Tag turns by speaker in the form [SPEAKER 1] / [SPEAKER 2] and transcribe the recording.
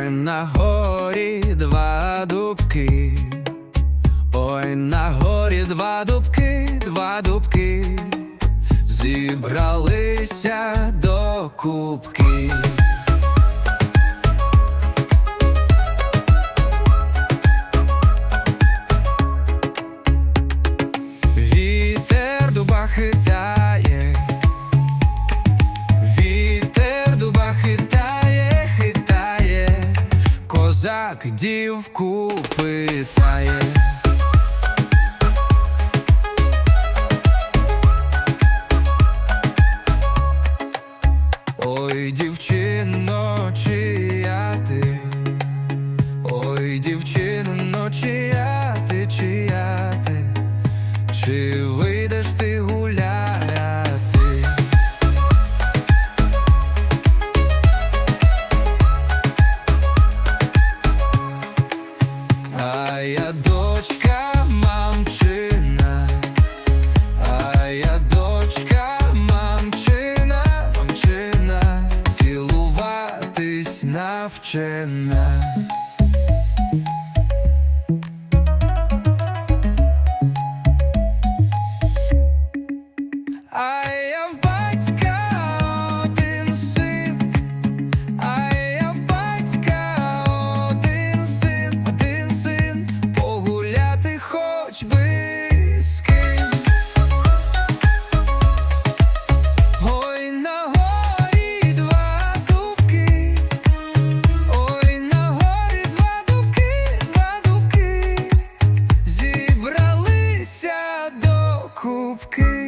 [SPEAKER 1] на горі два дубки. Ой, на горі два дубки, два дубки. Зібралися до кубки. Козак дівку питає. Ой, дівчино, чия ти, ой, дівчино, чия ти, чия ти, чи вийдеш ти гуляти? вчена. of key